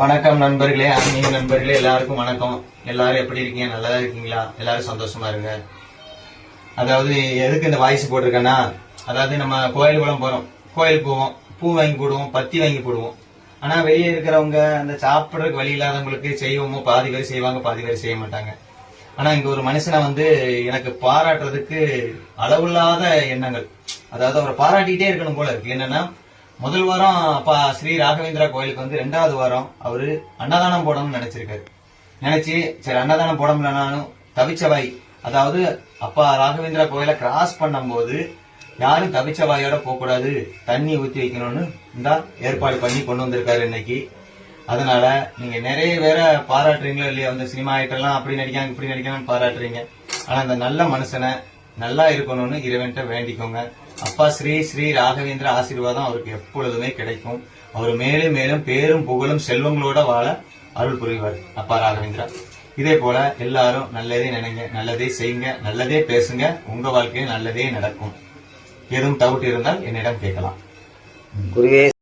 வணக்கம் நண்பர்களே ஆன்மீக நண்பர்களே எல்லாருக்கும் வணக்கம். எல்லாரும் எப்படி இருக்கீங்க? நல்லா இருக்கீங்களா? எல்லாரும் சந்தோஷமா இருங்க. அதாவது எதுக்கு இந்த வாய்ஸ் போட்டிருக்கேன்னா அதாவது நம்ம கோயில் குளம் போறோம். கோயில் போவோம். பூ வாங்கி போடுவோம் பத்தி வாங்கி போடுவோம். ஆனா வெளியே இருக்கிறவங்க அந்த சாப்பிட்றதுக்கு வழி இல்லாதவங்களுக்கு செய்வோமோ பாதி பேர் செய்வாங்க பாதி பேர் செய்ய மாட்டாங்க. ஆனா இங்க ஒரு மனுஷனை வந்து எனக்கு பாராட்டுறதுக்கு அளவில்லாத எண்ணங்கள். அதாவது அவரை பாராட்டிட்டே இருக்கணும் போல இருக்கு. என்னன்னா முதல் வாரம் அப்பா ஸ்ரீ ராகவேந்திரா கோயிலுக்கு வந்து ரெண்டாவது வாரம் அவரு அன்னதானம் போடணும்னு நினைச்சிருக்காரு. நினைச்சு சரி அன்னதானம் போட முடியலனாலும் தவிச்சவாய் அதாவது அப்பா ராகவேந்திரா கோயிலை கிராஸ் பண்ணும்போது யாரும் தவிச்சவாயோட போக போகக்கூடாது தண்ணி ஊற்றி வைக்கணும்னு இந்த ஏற்பாடு பண்ணி கொண்டு வந்திருக்காரு இன்னைக்கு. அதனால நீங்க நிறைய பேரை பாராட்டுறீங்களோ இல்லையா அந்த சினிமா ஐட்டம்லாம் அப்படி நடிக்காங்க இப்படி நடிக்காங்கன்னு பாராட்டுறீங்க. ஆனா அந்த நல்ல மனுஷனை நல்லா இருக்கணும்னு இறைவன்கிட்ட வேண்டிக்கோங்க. அப்பா ஸ்ரீ ஸ்ரீ ராகவேந்திர ஆசீர்வாதம் அவருக்கு எப்பொழுதுமே கிடைக்கும். அவர் மேலும் மேலும் பேரும் புகழும் செல்வங்களோட வாழ அருள் புரிவார். அப்பா ராகவேந்திரா இதே போல எல்லாரும் நல்லதே நினைங்க நல்லதே செய்யுங்க நல்லதே பேசுங்க. உங்க வாழ்க்கையில் நல்லதே நடக்கும். எதுவும் டவுட் இருந்தால் என்னிடம் கேட்கலாம். குருவே